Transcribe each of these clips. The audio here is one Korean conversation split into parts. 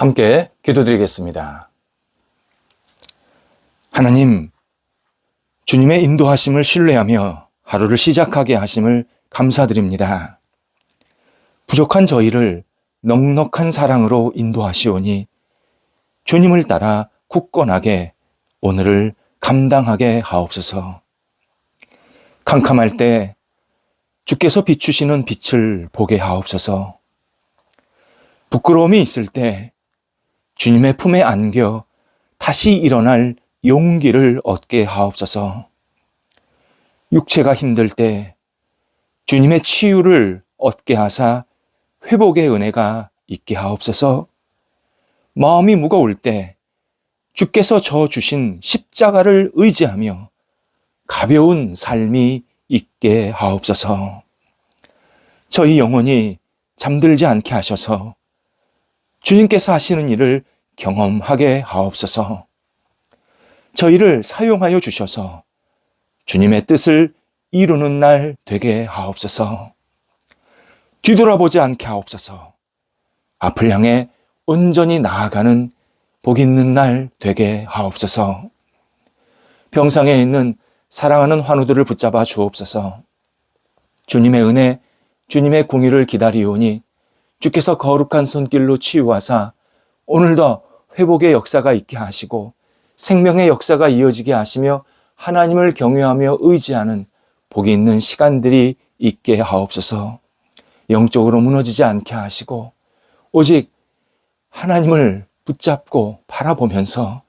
함께 기도드리겠습니다. 하나님, 주님의 인도하심을 신뢰하며 하루를 시작하게 하심을 감사드립니다. 부족한 저희를 넉넉한 사랑으로 인도하시오니 주님을 따라 굳건하게 오늘을 감당하게 하옵소서. 캄캄할 때 주께서 비추시는 빛을 보게 하옵소서. 부끄러움이 있을 때 주님의 품에 안겨 다시 일어날 용기를 얻게 하옵소서. 육체가 힘들 때 주님의 치유를 얻게 하사 회복의 은혜가 있게 하옵소서. 마음이 무거울 때 주께서 저 주신 십자가를 의지하며 가벼운 삶이 있게 하옵소서. 저희 영혼이 잠들지 않게 하셔서 주님께서 하시는 일을 경험하게 하옵소서. 저희를 사용하여 주셔서 주님의 뜻을 이루는 날 되게 하옵소서. 뒤돌아보지 않게 하옵소서. 앞을 향해 온전히 나아가는 복 있는 날 되게 하옵소서. 병상에 있는 사랑하는 환우들을 붙잡아 주옵소서. 주님의 은혜, 주님의 궁유를 기다리오니 주께서 거룩한 손길로 치유하사 오늘도 회복의 역사가 있게 하시고 생명의 역사가 이어지게 하시며 하나님을 경외하며 의지하는 복이 있는 시간들이 있게 하옵소서. 영적으로 무너지지 않게 하시고 오직 하나님을 붙잡고 바라보면서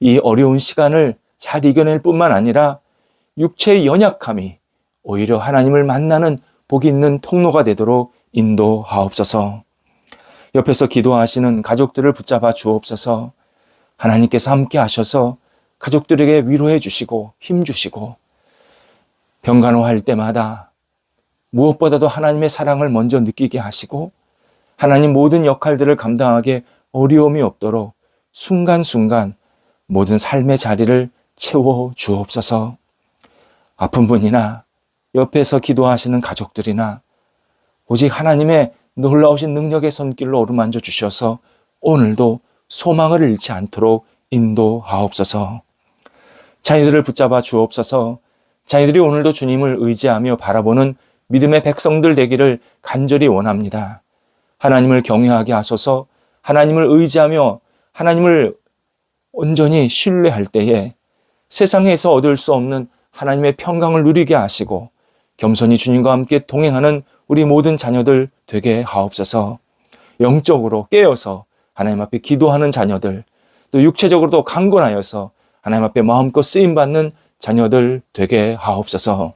이 어려운 시간을 잘 이겨낼 뿐만 아니라 육체의 연약함이 오히려 하나님을 만나는 복이 있는 통로가 되도록 인도하옵소서. 옆에서 기도하시는 가족들을 붙잡아 주옵소서. 하나님께서 함께 하셔서 가족들에게 위로해 주시고 힘 주시고 병간호할 때마다 무엇보다도 하나님의 사랑을 먼저 느끼게 하시고 하나님 모든 역할들을 감당하게 어려움이 없도록 순간순간 모든 삶의 자리를 채워 주옵소서. 아픈 분이나 옆에서 기도하시는 가족들이나 오직 하나님의 놀라우신 능력의 손길로 어루만져 주셔서 오늘도 소망을 잃지 않도록 인도하옵소서. 자녀들을 붙잡아 주옵소서. 자녀들이 오늘도 주님을 의지하며 바라보는 믿음의 백성들 되기를 간절히 원합니다. 하나님을 경외하게 하소서 하나님을 의지하며 하나님을 온전히 신뢰할 때에 세상에서 얻을 수 없는 하나님의 평강을 누리게 하시고 겸손히 주님과 함께 동행하는 우리 모든 자녀들 되게 하옵소서 영적으로 깨어서 하나님 앞에 기도하는 자녀들 또 육체적으로도 강건하여서 하나님 앞에 마음껏 쓰임 받는 자녀들 되게 하옵소서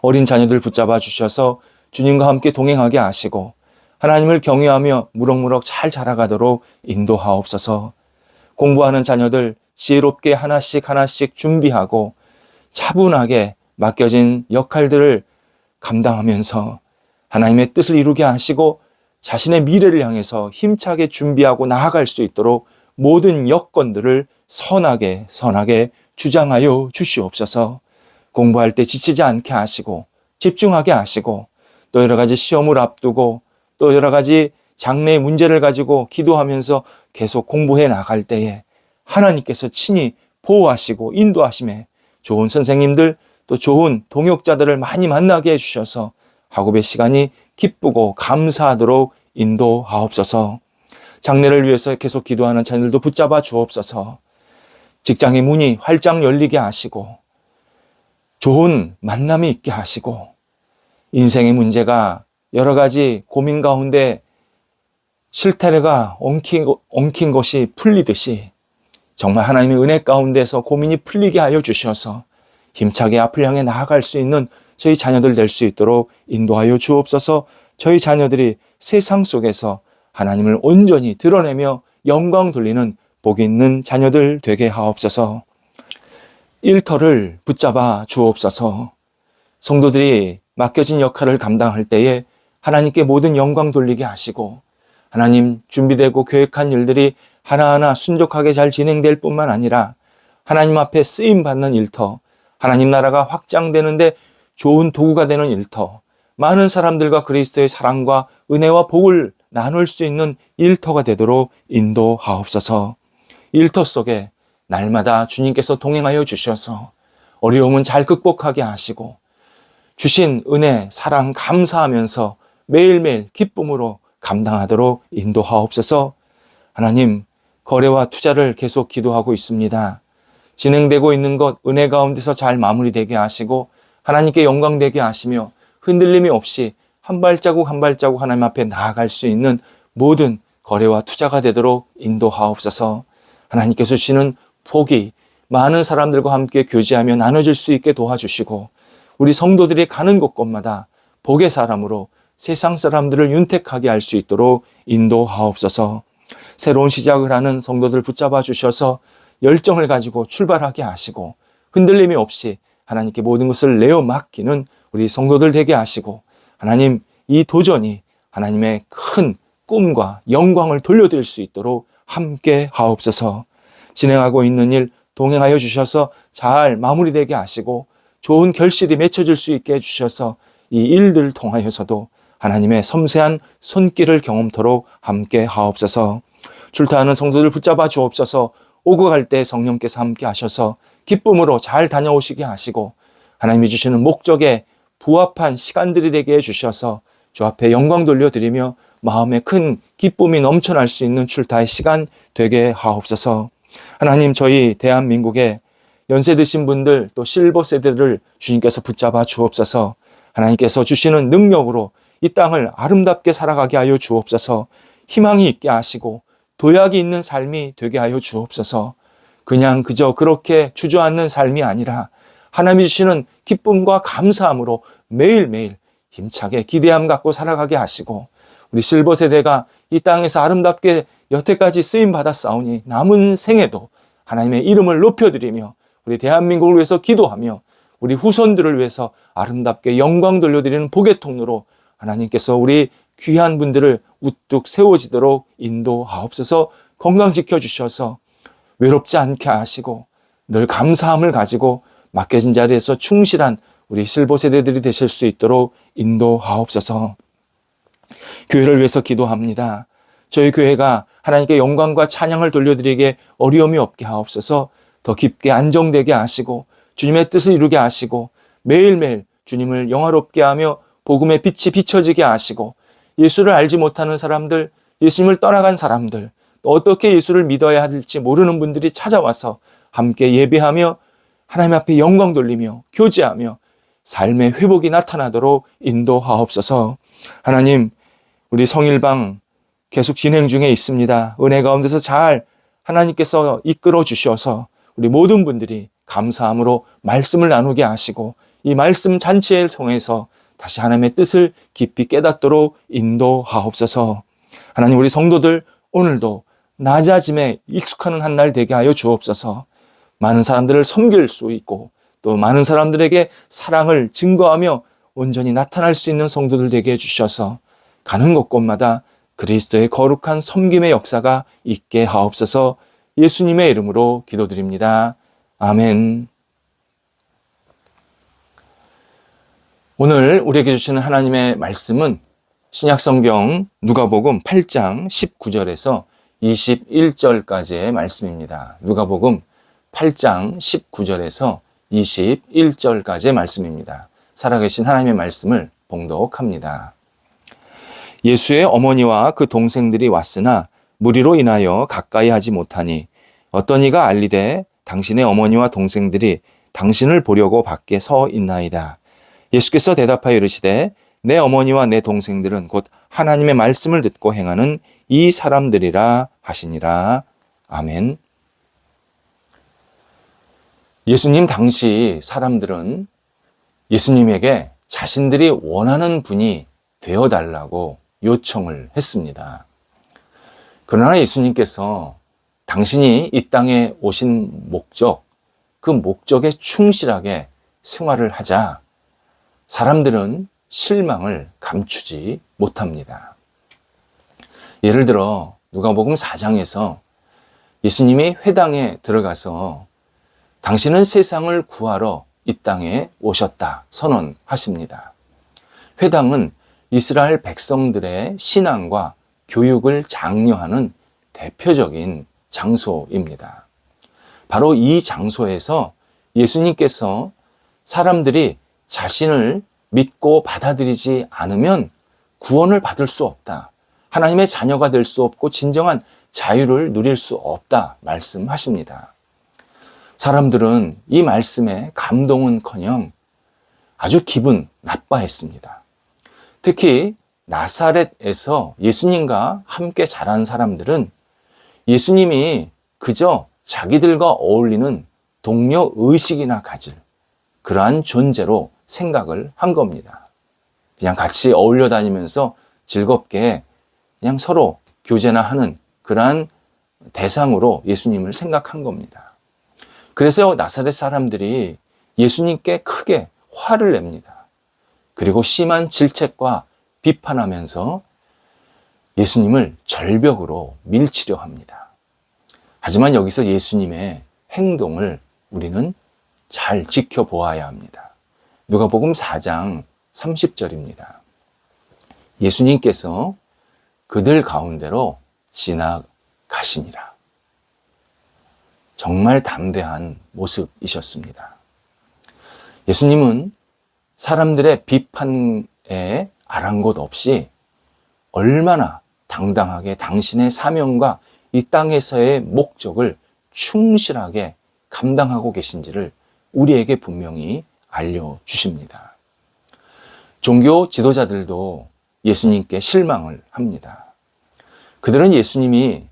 어린 자녀들 붙잡아 주셔서 주님과 함께 동행하게 하시고 하나님을 경외하며 무럭무럭 잘 자라가도록 인도하옵소서. 공부하는 자녀들 지혜롭게 하나씩 하나씩 준비하고 차분하게 맡겨진 역할들을 감당하면서 하나님의 뜻을 이루게 하시고 자신의 미래를 향해서 힘차게 준비하고 나아갈 수 있도록 모든 여건들을 선하게 선하게 주장하여 주시옵소서. 공부할 때 지치지 않게 하시고 집중하게 하시고 또 여러 가지 시험을 앞두고 또 여러 가지 장래의 문제를 가지고 기도하면서 계속 공부해 나갈 때에 하나님께서 친히 보호하시고 인도하심에 좋은 선생님들 또 좋은 동역자들을 많이 만나게 해주셔서 학업의 시간이 기쁘고 감사하도록 인도하옵소서. 장래를 위해서 계속 기도하는 자녀들도 붙잡아 주옵소서. 직장의 문이 활짝 열리게 하시고 좋은 만남이 있게 하시고 인생의 문제가 여러 가지 고민 가운데 실타래가 엉킨, 엉킨 것이 풀리듯이 정말 하나님의 은혜 가운데서 고민이 풀리게 하여 주셔서 힘차게 앞을 향해 나아갈 수 있는 저희 자녀들 될 수 있도록 인도하여 주옵소서. 저희 자녀들이 세상 속에서 하나님을 온전히 드러내며 영광 돌리는 복 있는 자녀들 되게 하옵소서. 일터를 붙잡아 주옵소서. 성도들이 맡겨진 역할을 감당할 때에 하나님께 모든 영광 돌리게 하시고 하나님 준비되고 계획한 일들이 하나하나 순적하게 잘 진행될 뿐만 아니라 하나님 앞에 쓰임 받는 일터, 하나님 나라가 확장되는데 좋은 도구가 되는 일터, 많은 사람들과 그리스도의 사랑과 은혜와 복을 나눌 수 있는 일터가 되도록 인도하옵소서. 일터 속에 날마다 주님께서 동행하여 주셔서 어려움은 잘 극복하게 하시고 주신 은혜, 사랑 감사하면서 매일매일 기쁨으로 감당하도록 인도하옵소서. 하나님, 거래와 투자를 계속 기도하고 있습니다. 진행되고 있는 것 은혜 가운데서 잘 마무리되게 하시고 하나님께 영광되게 하시며 흔들림이 없이 한 발자국 한 발자국 하나님 앞에 나아갈 수 있는 모든 거래와 투자가 되도록 인도하옵소서. 하나님께서 주시는 복이 많은 사람들과 함께 교제하며 나눠질 수 있게 도와주시고 우리 성도들이 가는 곳곳마다 복의 사람으로 세상 사람들을 윤택하게 할 수 있도록 인도하옵소서. 새로운 시작을 하는 성도들 붙잡아 주셔서 열정을 가지고 출발하게 하시고 흔들림이 없이 하나님께 모든 것을 내어 맡기는 우리 성도들 되게 하시고 하나님 이 도전이 하나님의 큰 꿈과 영광을 돌려드릴 수 있도록 함께 하옵소서. 진행하고 있는 일 동행하여 주셔서 잘 마무리되게 하시고 좋은 결실이 맺혀질 수 있게 해주셔서 이 일들 통하여서도 하나님의 섬세한 손길을 경험토록 함께 하옵소서. 출타하는 성도들 붙잡아 주옵소서. 오고 갈 때 성령께서 함께 하셔서 기쁨으로 잘 다녀오시게 하시고 하나님이 주시는 목적에 부합한 시간들이 되게 해주셔서 주 앞에 영광 돌려드리며 마음에 큰 기쁨이 넘쳐날 수 있는 출타의 시간 되게 하옵소서. 하나님 저희 대한민국에 연세 드신 분들 또 실버 세대를 주님께서 붙잡아 주옵소서. 하나님께서 주시는 능력으로 이 땅을 아름답게 살아가게 하여 주옵소서. 희망이 있게 하시고 도약이 있는 삶이 되게 하여 주옵소서. 그냥 그저 그렇게 주저앉는 삶이 아니라 하나님이 주시는 기쁨과 감사함으로 매일매일 힘차게 기대함 갖고 살아가게 하시고 우리 실버 세대가 이 땅에서 아름답게 여태까지 쓰임 받았사오니 남은 생에도 하나님의 이름을 높여드리며 우리 대한민국을 위해서 기도하며 우리 후손들을 위해서 아름답게 영광 돌려드리는 복의 통로로 하나님께서 우리 귀한 분들을 우뚝 세워지도록 인도하옵소서. 건강 지켜주셔서 외롭지 않게 하시고 늘 감사함을 가지고 맡겨진 자리에서 충실한 우리 실보 세대들이 되실 수 있도록 인도하옵소서. 교회를 위해서 기도합니다. 저희 교회가 하나님께 영광과 찬양을 돌려드리게 어려움이 없게 하옵소서. 더 깊게 안정되게 하시고 주님의 뜻을 이루게 하시고 매일매일 주님을 영화롭게 하며 복음의 빛이 비춰지게 하시고 예수를 알지 못하는 사람들, 예수님을 떠나간 사람들, 또 어떻게 예수를 믿어야 할지 모르는 분들이 찾아와서 함께 예배하며 하나님 앞에 영광 돌리며 교제하며 삶의 회복이 나타나도록 인도하옵소서. 하나님, 우리 성일방 계속 진행 중에 있습니다. 은혜 가운데서 잘 하나님께서 이끌어 주셔서 우리 모든 분들이 감사함으로 말씀을 나누게 하시고 이 말씀 잔치를 통해서 다시 하나님의 뜻을 깊이 깨닫도록 인도하옵소서. 하나님 우리 성도들 오늘도 낮아짐에 익숙하는 한 날 되게 하여 주옵소서. 많은 사람들을 섬길 수 있고 또 많은 사람들에게 사랑을 증거하며 온전히 나타날 수 있는 성도들 되게 해주셔서 가는 곳곳마다 그리스도의 거룩한 섬김의 역사가 있게 하옵소서 예수님의 이름으로 기도드립니다. 아멘. 오늘 우리에게 주시는 하나님의 말씀은 신약성경 누가복음 8장 19절에서 21절까지의 말씀입니다. 누가복음 8장 19절에서 21절까지의 말씀입니다. 살아계신 하나님의 말씀을 봉독합니다. 예수의 어머니와 그 동생들이 왔으나 무리로 인하여 가까이 하지 못하니 어떤 이가 알리되 당신의 어머니와 동생들이 당신을 보려고 밖에 서 있나이다. 예수께서 대답하여 이르시되 내 어머니와 내 동생들은 곧 하나님의 말씀을 듣고 행하는 이 사람들이라 하시니라. 아멘. 예수님 당시 사람들은 예수님에게 자신들이 원하는 분이 되어 달라고 요청을 했습니다. 그러나 예수님께서 당신이 이 땅에 오신 목적, 그 목적에 충실하게 생활을 하자 사람들은 실망을 감추지 못합니다. 예를 들어 누가복음 4장에서 예수님이 회당에 들어가서 당신은 세상을 구하러 이 땅에 오셨다 선언하십니다. 회당은 이스라엘 백성들의 신앙과 교육을 장려하는 대표적인 장소입니다. 바로 이 장소에서 예수님께서 사람들이 자신을 믿고 받아들이지 않으면 구원을 받을 수 없다. 하나님의 자녀가 될 수 없고 진정한 자유를 누릴 수 없다 말씀하십니다. 사람들은 이 말씀에 감동은 커녕 아주 기분 나빠했습니다. 특히 나사렛에서 예수님과 함께 자란 사람들은 예수님이 그저 자기들과 어울리는 동료 의식이나 가질 그러한 존재로 생각을 한 겁니다. 그냥 같이 어울려 다니면서 즐겁게 그냥 서로 교제나 하는 그러한 대상으로 예수님을 생각한 겁니다. 그래서 나사렛 사람들이 예수님께 크게 화를 냅니다. 그리고 심한 질책과 비판하면서 예수님을 절벽으로 밀치려 합니다. 하지만 여기서 예수님의 행동을 우리는 잘 지켜보아야 합니다. 누가복음 4장 30절입니다. 예수님께서 그들 가운데로 지나가시니라. 정말 담대한 모습이셨습니다. 예수님은 사람들의 비판에 아랑곳 없이 얼마나 당당하게 당신의 사명과 이 땅에서의 목적을 충실하게 감당하고 계신지를 우리에게 분명히 알려주십니다. 종교 지도자들도 예수님께 실망을 합니다. 그들은 예수님이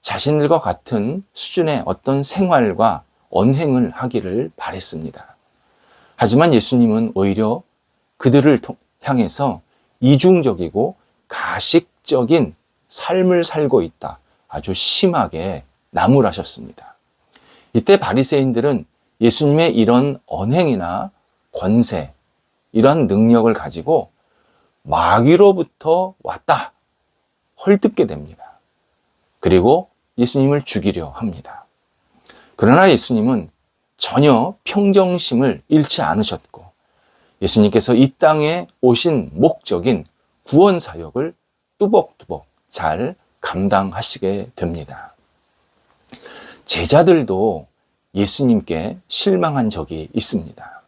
자신들과 같은 수준의 어떤 생활과 언행을 하기를 바랬습니다. 하지만 예수님은 오히려 그들을 향해서 이중적이고 가식적인 삶을 살고 있다. 아주 심하게 나무라셨습니다. 이때 바리새인들은 예수님의 이런 언행이나 권세, 이러한 능력을 가지고 마귀로부터 왔다. 헐뜯게 됩니다. 그리고 예수님을 죽이려 합니다. 그러나 예수님은 전혀 평정심을 잃지 않으셨고 예수님께서 이 땅에 오신 목적인 구원 사역을 뚜벅뚜벅 잘 감당하시게 됩니다. 제자들도 예수님께 실망한 적이 있습니다.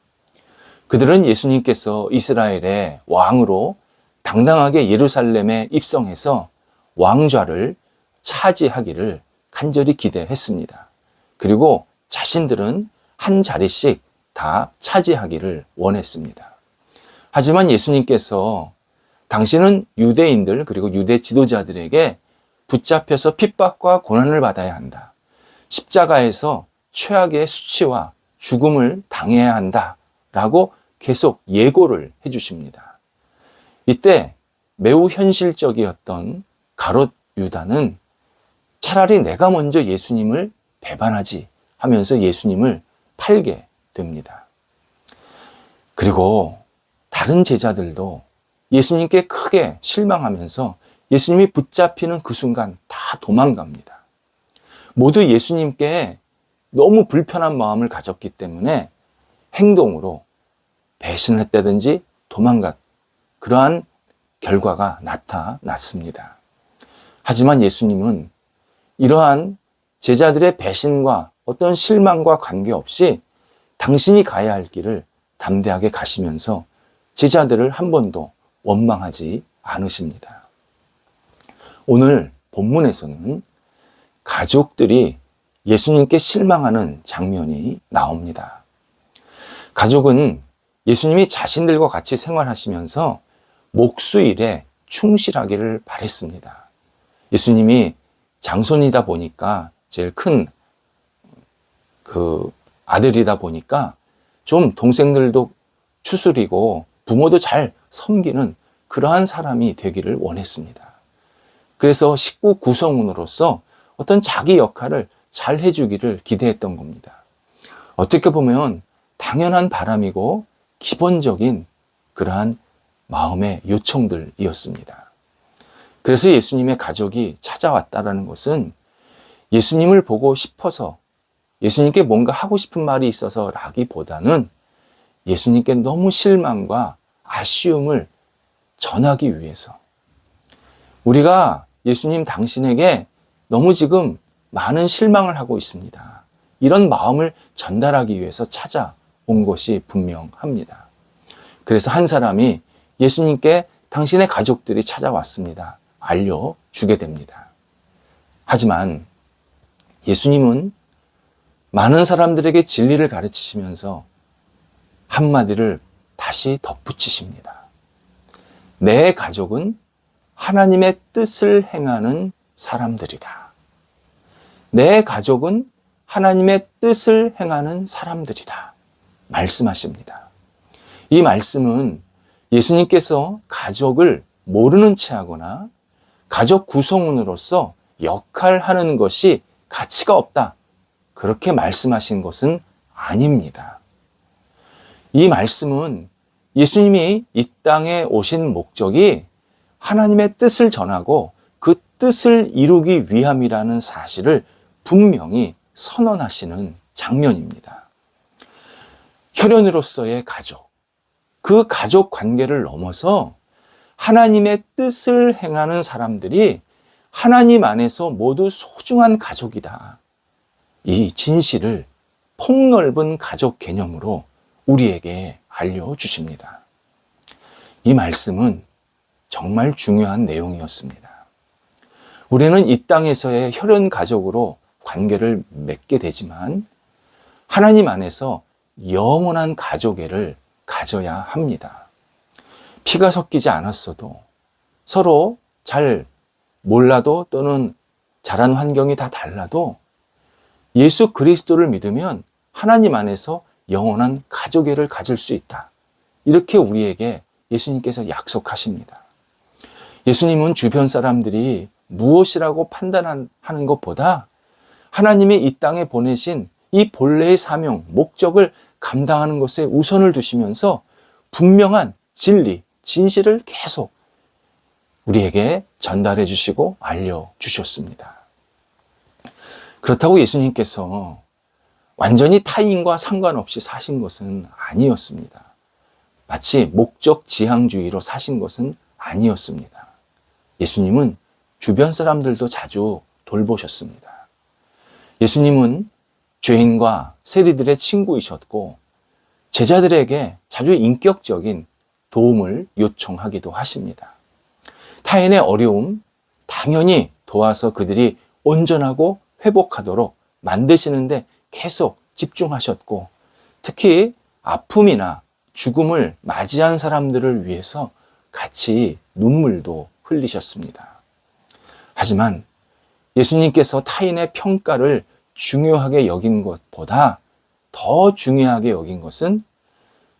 그들은 예수님께서 이스라엘의 왕으로 당당하게 예루살렘에 입성해서 왕좌를 차지하기를 간절히 기대했습니다. 그리고 자신들은 한 자리씩 다 차지하기를 원했습니다. 하지만 예수님께서 당신은 유대인들 그리고 유대 지도자들에게 붙잡혀서 핍박과 고난을 받아야 한다. 십자가에서 최악의 수치와 죽음을 당해야 한다. 라고 계속 예고를 해 주십니다. 이때 매우 현실적이었던 가롯 유다는 차라리 내가 먼저 예수님을 배반하지 하면서 예수님을 팔게 됩니다. 그리고 다른 제자들도 예수님께 크게 실망하면서 예수님이 붙잡히는 그 순간 다 도망갑니다. 모두 예수님께 너무 불편한 마음을 가졌기 때문에 행동으로 배신을 했다든지 도망갔 그러한 결과가 나타났습니다. 하지만 예수님은 이러한 제자들의 배신과 어떤 실망과 관계없이 당신이 가야 할 길을 담대하게 가시면서 제자들을 한 번도 원망하지 않으십니다. 오늘 본문에서는 가족들이 예수님께 실망하는 장면이 나옵니다. 가족은 예수님이 자신들과 같이 생활하시면서 목수일에 충실하기를 바랬습니다. 예수님이 장손이다 보니까 제일 큰 그 아들이다 보니까 좀 동생들도 추스리고 부모도 잘 섬기는 그러한 사람이 되기를 원했습니다. 그래서 식구 구성원으로서 어떤 자기 역할을 잘 해주기를 기대했던 겁니다. 어떻게 보면 당연한 바람이고 기본적인 그러한 마음의 요청들이었습니다. 그래서 예수님의 가족이 찾아왔다라는 것은 예수님을 보고 싶어서 예수님께 뭔가 하고 싶은 말이 있어서 라기보다는 예수님께 너무 실망과 아쉬움을 전하기 위해서 우리가 예수님 당신에게 너무 지금 많은 실망을 하고 있습니다. 이런 마음을 전달하기 위해서 찾아 온 것이 분명합니다. 그래서 한 사람이 예수님께 당신의 가족들이 찾아왔습니다. 알려주게 됩니다. 하지만 예수님은 많은 사람들에게 진리를 가르치시면서 한마디를 다시 덧붙이십니다. 내 가족은 하나님의 뜻을 행하는 사람들이다. 내 가족은 하나님의 뜻을 행하는 사람들이다. 말씀하십니다. 이 말씀은 예수님께서 가족을 모르는 채 하거나 가족 구성원으로서 역할하는 것이 가치가 없다. 그렇게 말씀하신 것은 아닙니다. 이 말씀은 예수님이 이 땅에 오신 목적이 하나님의 뜻을 전하고 그 뜻을 이루기 위함이라는 사실을 분명히 선언하시는 장면입니다. 혈연으로서의 가족, 그 가족 관계를 넘어서 하나님의 뜻을 행하는 사람들이 하나님 안에서 모두 소중한 가족이다. 이 진실을 폭넓은 가족 개념으로 우리에게 알려주십니다. 이 말씀은 정말 중요한 내용이었습니다. 우리는 이 땅에서의 혈연 가족으로 관계를 맺게 되지만 하나님 안에서 영원한 가족애를 가져야 합니다. 피가 섞이지 않았어도 서로 잘 몰라도 또는 자란 환경이 다 달라도 예수 그리스도를 믿으면 하나님 안에서 영원한 가족애를 가질 수 있다. 이렇게 우리에게 예수님께서 약속하십니다. 예수님은 주변 사람들이 무엇이라고 판단하는 것보다 하나님이 이 땅에 보내신 이 본래의 사명, 목적을 감당하는 것에 우선을 두시면서 분명한 진리, 진실을 계속 우리에게 전달해 주시고 알려 주셨습니다. 그렇다고 예수님께서 완전히 타인과 상관없이 사신 것은 아니었습니다. 마치 목적 지향주의로 사신 것은 아니었습니다. 예수님은 주변 사람들도 자주 돌보셨습니다. 예수님은 죄인과 세리들의 친구이셨고 제자들에게 자주 인격적인 도움을 요청하기도 하십니다. 타인의 어려움 당연히 도와서 그들이 온전하고 회복하도록 만드시는데 계속 집중하셨고 특히 아픔이나 죽음을 맞이한 사람들을 위해서 같이 눈물도 흘리셨습니다. 하지만 예수님께서 타인의 평가를 중요하게 여긴 것보다 더 중요하게 여긴 것은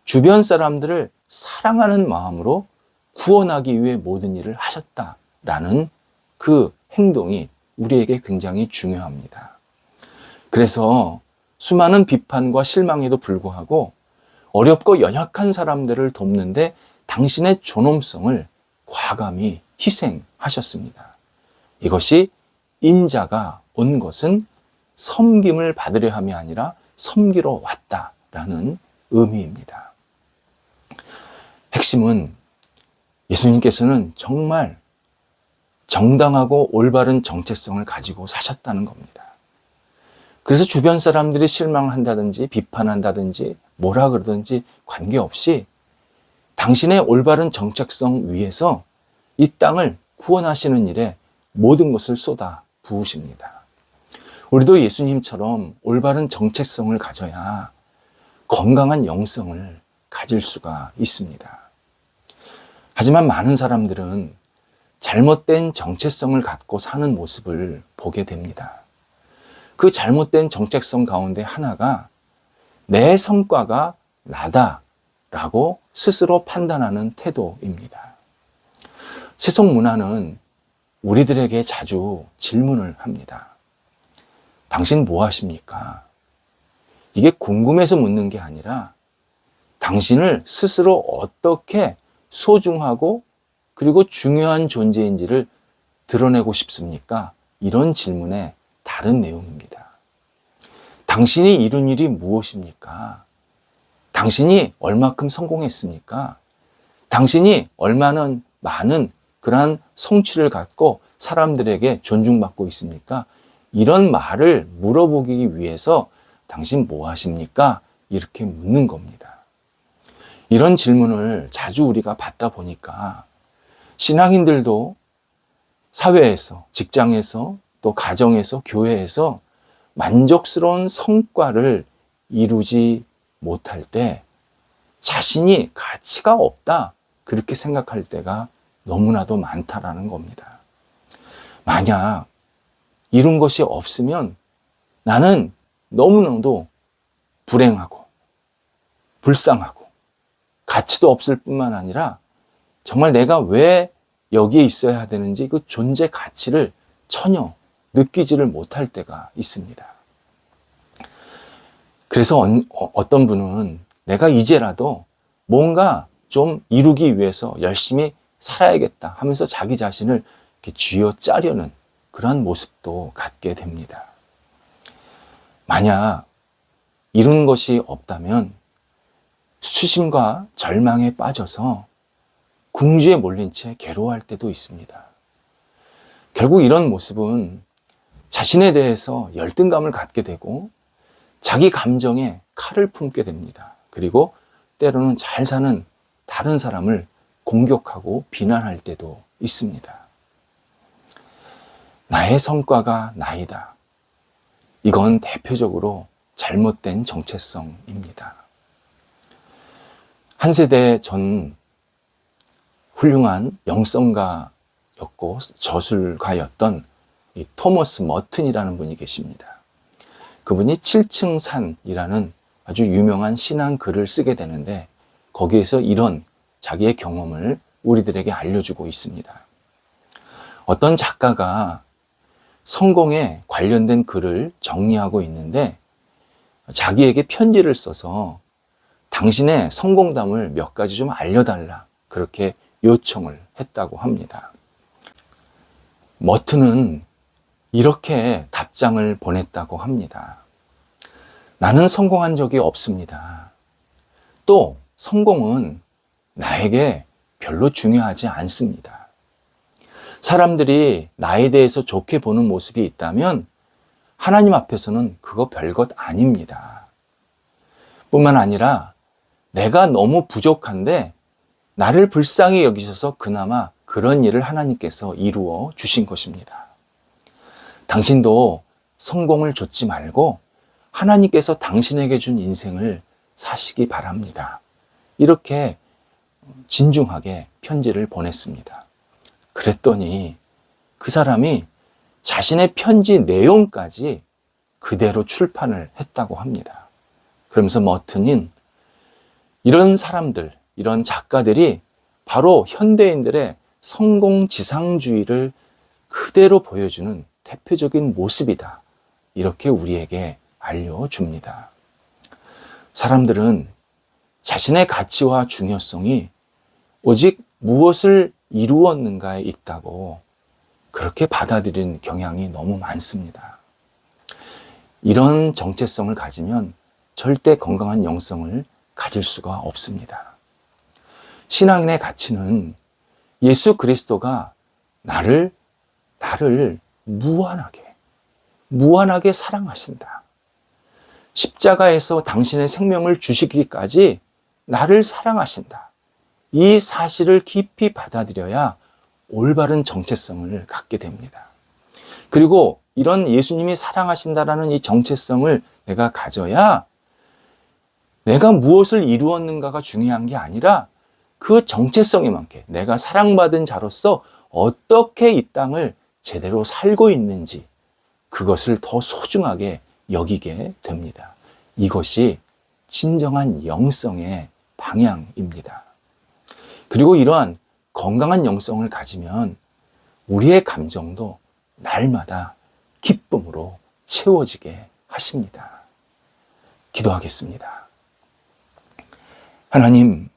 주변 사람들을 사랑하는 마음으로 구원하기 위해 모든 일을 하셨다라는 그 행동이 우리에게 굉장히 중요합니다. 그래서 수많은 비판과 실망에도 불구하고 어렵고 연약한 사람들을 돕는데 당신의 존엄성을 과감히 희생하셨습니다. 이것이 인자가 온 것은 섬김을 받으려 함이 아니라 섬기러 왔다라는 의미입니다. 핵심은 예수님께서는 정말 정당하고 올바른 정체성을 가지고 사셨다는 겁니다. 그래서 주변 사람들이 실망한다든지 비판한다든지 뭐라 그러든지 관계없이 당신의 올바른 정체성 위에서 이 땅을 구원하시는 일에 모든 것을 쏟아 부으십니다. 우리도 예수님처럼 올바른 정체성을 가져야 건강한 영성을 가질 수가 있습니다. 하지만 많은 사람들은 잘못된 정체성을 갖고 사는 모습을 보게 됩니다. 그 잘못된 정체성 가운데 하나가 내 성과가 나다라고 스스로 판단하는 태도입니다. 세속 문화는 우리들에게 자주 질문을 합니다. 당신 뭐 하십니까? 이게 궁금해서 묻는 게 아니라 당신을 스스로 어떻게 소중하고 그리고 중요한 존재인지를 드러내고 싶습니까? 이런 질문의 다른 내용입니다. 당신이 이룬 일이 무엇입니까? 당신이 얼마큼 성공했습니까? 당신이 얼마나 많은 그러한 성취를 갖고 사람들에게 존중받고 있습니까? 이런 말을 물어보기 위해서 당신 뭐 하십니까? 이렇게 묻는 겁니다. 이런 질문을 자주 우리가 받다 보니까 신앙인들도 사회에서, 직장에서, 또 가정에서, 교회에서 만족스러운 성과를 이루지 못할 때 자신이 가치가 없다. 그렇게 생각할 때가 너무나도 많다라는 겁니다. 만약 이룬 것이 없으면 나는 너무나도 불행하고 불쌍하고 가치도 없을 뿐만 아니라 정말 내가 왜 여기에 있어야 되는지 그 존재 가치를 전혀 느끼지를 못할 때가 있습니다. 그래서 어- 어떤 분은 내가 이제라도 뭔가 좀 이루기 위해서 열심히 살아야겠다 하면서 자기 자신을 이렇게 쥐어 짜려는 그러한 모습도 갖게 됩니다. 만약 이룬 것이 없다면 수심과 절망에 빠져서 궁지에 몰린 채 괴로워할 때도 있습니다. 결국 이런 모습은 자신에 대해서 열등감을 갖게 되고 자기 감정에 칼을 품게 됩니다. 그리고 때로는 잘 사는 다른 사람을 공격하고 비난할 때도 있습니다. 나의 성과가 나이다. 이건 대표적으로 잘못된 정체성입니다. 한 세대 전 훌륭한 영성가였고 저술가였던 이 토머스 머튼이라는 분이 계십니다. 그분이 7층 산이라는 아주 유명한 신앙 글을 쓰게 되는데 거기에서 이런 자기의 경험을 우리들에게 알려주고 있습니다. 어떤 작가가 성공에 관련된 글을 정리하고 있는데 자기에게 편지를 써서 당신의 성공담을 몇 가지 좀 알려달라 그렇게 요청을 했다고 합니다. 머트는 이렇게 답장을 보냈다고 합니다. 나는 성공한 적이 없습니다. 또 성공은 나에게 별로 중요하지 않습니다. 사람들이 나에 대해서 좋게 보는 모습이 있다면 하나님 앞에서는 그거 별것 아닙니다. 뿐만 아니라 내가 너무 부족한데 나를 불쌍히 여기셔서 그나마 그런 일을 하나님께서 이루어 주신 것입니다. 당신도 성공을 좇지 말고 하나님께서 당신에게 준 인생을 사시기 바랍니다. 이렇게 진중하게 편지를 보냈습니다. 그랬더니 그 사람이 자신의 편지 내용까지 그대로 출판을 했다고 합니다. 그러면서 머튼인 이런 사람들, 이런 작가들이 바로 현대인들의 성공 지상주의를 그대로 보여주는 대표적인 모습이다. 이렇게 우리에게 알려줍니다. 사람들은 자신의 가치와 중요성이 오직 무엇을 이루었는가에 있다고 그렇게 받아들이는 경향이 너무 많습니다. 이런 정체성을 가지면 절대 건강한 영성을 가질 수가 없습니다. 신앙인의 가치는 예수 그리스도가 나를, 나를 무한하게, 무한하게 사랑하신다. 십자가에서 당신의 생명을 주시기까지 나를 사랑하신다. 이 사실을 깊이 받아들여야 올바른 정체성을 갖게 됩니다. 그리고 이런 예수님이 사랑하신다라는 이 정체성을 내가 가져야 내가 무엇을 이루었는가가 중요한 게 아니라 그 정체성에 맞게 내가 사랑받은 자로서 어떻게 이 땅을 제대로 살고 있는지 그것을 더 소중하게 여기게 됩니다. 이것이 진정한 영성의 방향입니다. 그리고 이러한 건강한 영성을 가지면 우리의 감정도 날마다 기쁨으로 채워지게 하십니다. 기도하겠습니다. 하나님,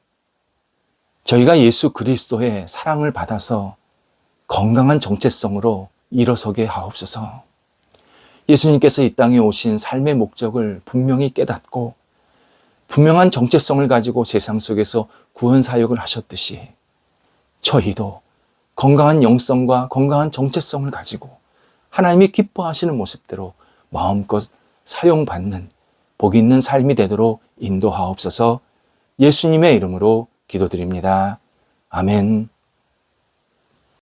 저희가 예수 그리스도의 사랑을 받아서 건강한 정체성으로 일어서게 하옵소서. 예수님께서 이 땅에 오신 삶의 목적을 분명히 깨닫고 분명한 정체성을 가지고 세상 속에서 구원 사역을 하셨듯이 저희도 건강한 영성과 건강한 정체성을 가지고 하나님이 기뻐하시는 모습대로 마음껏 사용받는 복 있는 삶이 되도록 인도하옵소서 예수님의 이름으로 기도드립니다. 아멘.